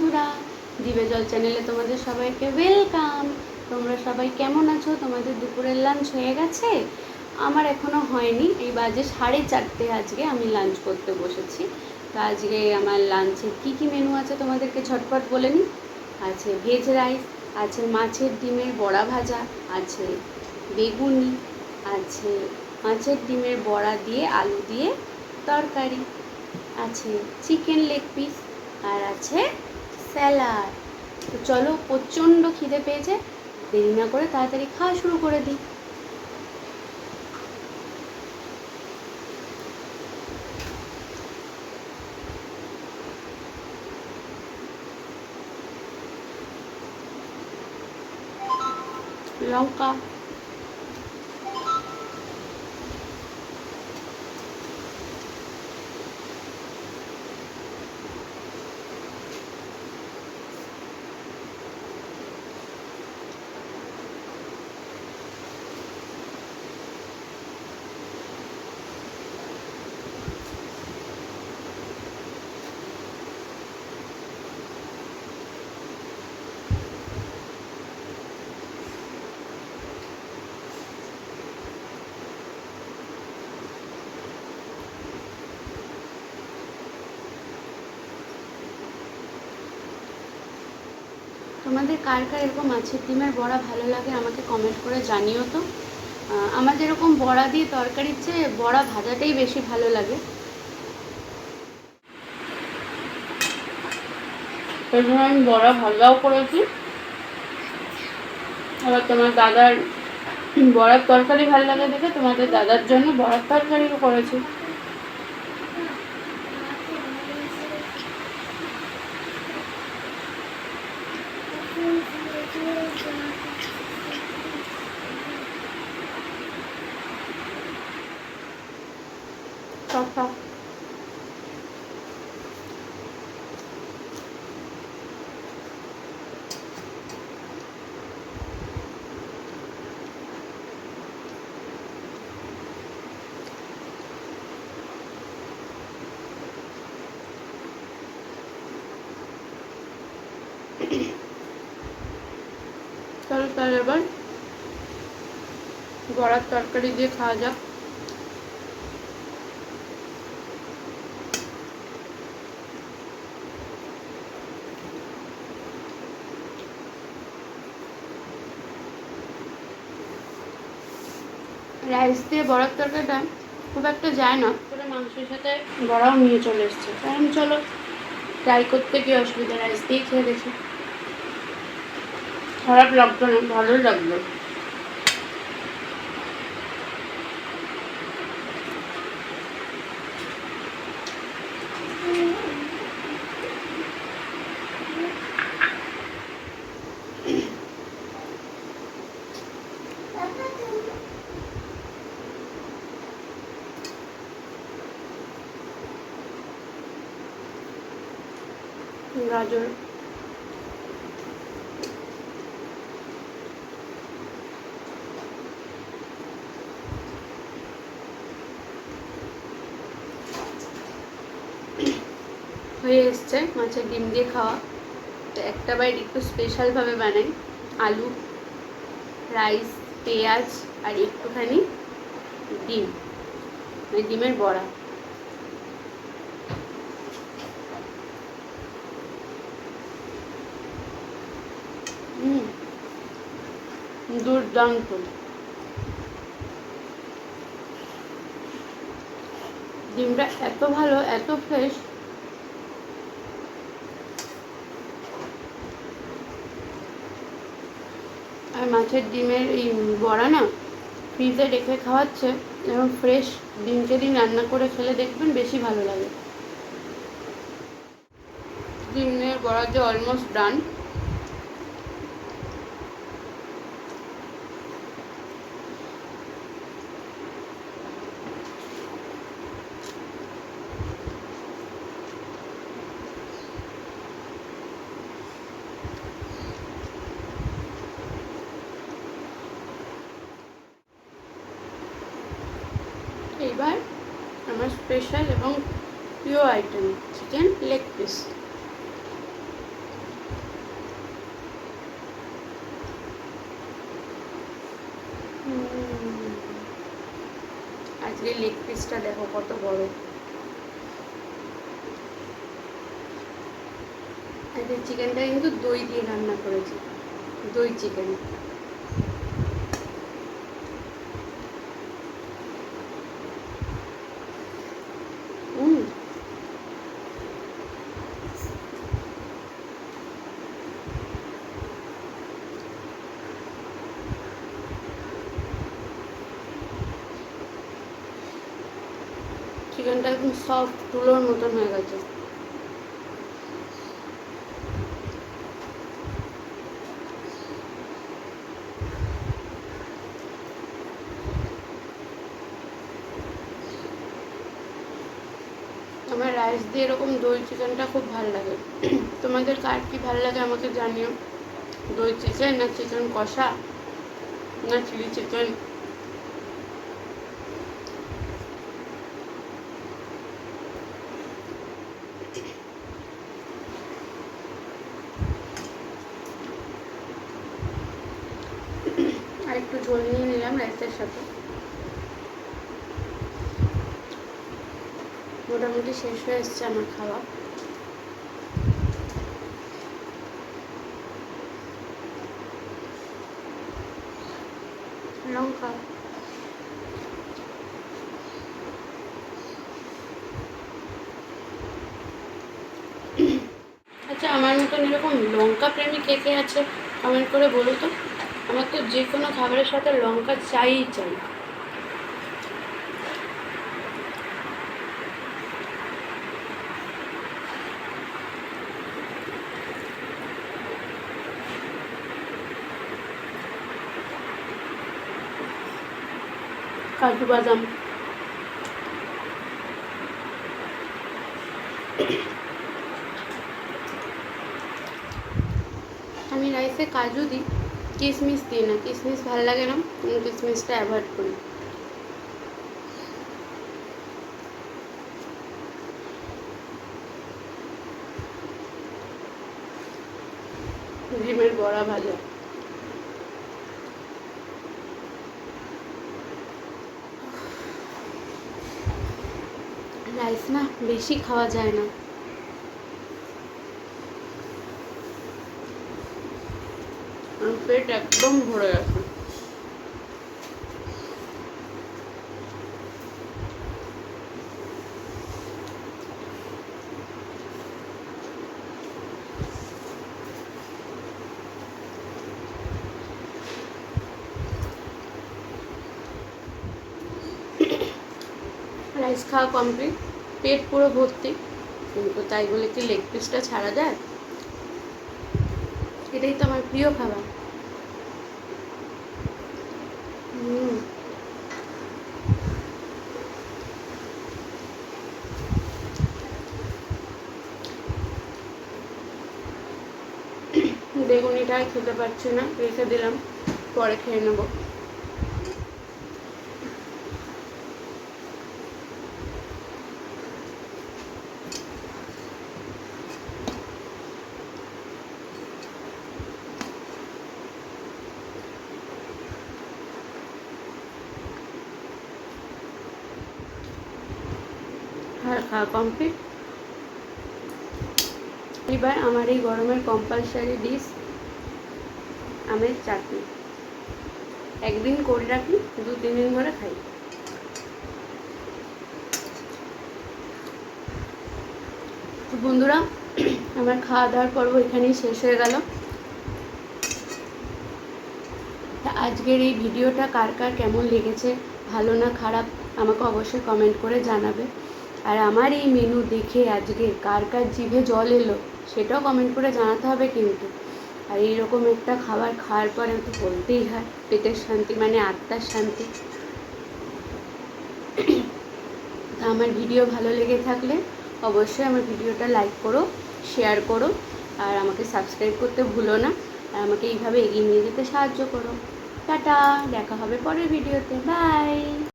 বন্ধুরা, দিবে জল চ্যানেলে তোমাদের সবাইকে ওয়েলকাম। তোমরা সবাই কেমন আছো? তোমাদের দুপুরের লাঞ্চ হয়ে গেছে? আমার এখনও হয়নি। এই বাজে সাড়ে চারটে আজকে আমি লাঞ্চ করতে বসেছি। তো আজকে আমার লাঞ্চে কি কি মেনু আছে তোমাদেরকে ঝটপট বলে নিই? আছে ভেজ রাইস আছে মাছের ডিমের বড়া ভাজা, আছে বেগুনি, আছে মাছের ডিমের বড়া দিয়ে আলু দিয়ে তরকারি, আছে চিকেন লেগ পিস আর আছে স্যালাড। তো চলো প্রচণ্ড খিদে পেয়েছে, দেরি না করে তাড়াতাড়ি খাওয়া শুরু করে দিই। লঙ্কা। তোমাদের কার কার এরকম মাছের ডিমের বড়া ভালো লাগে আমাকে কমেন্ট করে জানিও তো। আমার যেরকম বড়া দিয়ে তরকারির চেয়ে বড়া ভাজাটাই বেশি ভালো লাগে। আমি বড়া ভাজাও করেছি। আবার তোমার দাদার বড়ার তরকারি ভালো লাগে দেখে তোমাদের দাদার জন্য বড়ার তরকারিও করেছি। কথা চলো তাহলে এবার বড়ার তরকারি দিয়ে খাওয়া যাক রাইস দিয়ে বড়ার তরকারিটা খুব একটা যায় না। করে মাংসের সাথে বড়াও নিয়ে চলে এসছে। কারণ চলো ট্রাই করতে কি অসুবিধা? রাইস দিয়ে খেয়ে দেখি। খারাপ লাগতো না, ভালোই লাগল। গাজর হয়ে এসছে মাছের ডিম দিয়ে খাওয়া। তো একটা বাইট একটু স্পেশালভাবে বানাই। আলু রাইস পেঁয়াজ আর একটুখানি ডিম। মানে ডিমের বড়া। দুর্দান্ত। ডিমটা এত ভালো, এত ফ্রেশ আর মাছের ডিমের এই বড়া না ফ্রিজে রেখে খাওয়াচ্ছে এবং ফ্রেশ দিনকে দিন রান্না করে খেলে দেখবেন বেশি ভালো লাগে। ডিমের বড়া যে অলমোস্ট ডান এবার আমার স্পেশাল এবং প্রিয় আইটেম চিকেন লেগ পিস আজকে লেগ পিসটা দেখো কত বড়। আজকে চিকেনটা কিন্তু দই দিয়ে রান্না করেছি, দই চিকেন চিকেনটা একদম সফট তুলোর মতন হয়ে গেছে। আমার রাইস দিয়ে এরকম দই চিকেনটা খুব ভালো লাগে। তোমাদের কার কি ভালো লাগে আমাকে জানিও। দই চিকেন না চিকেন কষা? না চিলি চিকেন আর একটু ঝোল নিয়ে নিলাম রাইসের সাথে। মোটামুটি শেষ হয়ে এসছে আমার খাওয়া। লঙ্কা। আচ্ছা আমার মতন এরকম লঙ্কা প্রেমী কে কে আছে? কমেন্ট করে বলো তো। আমার তো যে কোনো খাবারের সাথে লঙ্কা চাইই চাই। কাজু বাদাম। আমি রাইসে কাজু দিই। কিশমিশ দিই না কিশমিশ ভালো লাগে না কিশমিশটা অ্যাভয়েড করি। ডিমের বড়া ভাজা। রাইস না, বেশি খাওয়া যায় না। পেট একদম ভরে গেছে। রাইস খাওয়া কমপ্লিট পেট পুরো ভর্তি। কিন্তু তাই বলে কি লেগ পিসটা ছাড়া যায়? এটাই তো আমার প্রিয় খাবার হুম আর খেতে পারছি না। রেখে দিলাম, পরে খেয়ে নেব। কমপ্লিট। এবার আমার এই গরমের কম্পালসারি ডিশ আমের চাটনি। একদিন করে রাখি, দু, তিন দিন ধরে খাই। তো বন্ধুরা, আমার খাওয়া দাওয়ার পর্ব এখানেই শেষ হয়ে গেল। আজকের এই ভিডিওটা কার কার কেমন লেগেছে, ভালো না খারাপ, আমাকে অবশ্যই কমেন্ট করে জানাবে। আর আমার এই মেনু দেখে আজকে কার কার জিভে জল এলো, সেটাও কমেন্ট করে জানাতে হবে কিন্তু। আর এইরকম একটা খাবার খাওয়ার পরে তো বলতেই হয়, পেটের শান্তি মানে আত্মার শান্তি। তা আমার ভিডিও ভালো লেগে থাকলে অবশ্যই আমার ভিডিওটা লাইক করো শেয়ার করো, আর আমাকে সাবস্ক্রাইব করতে ভুলো না। আর আমাকে এইভাবে এগিয়ে নিয়ে যেতে সাহায্য করো। টাটা, দেখা হবে পরের ভিডিওতে। বাই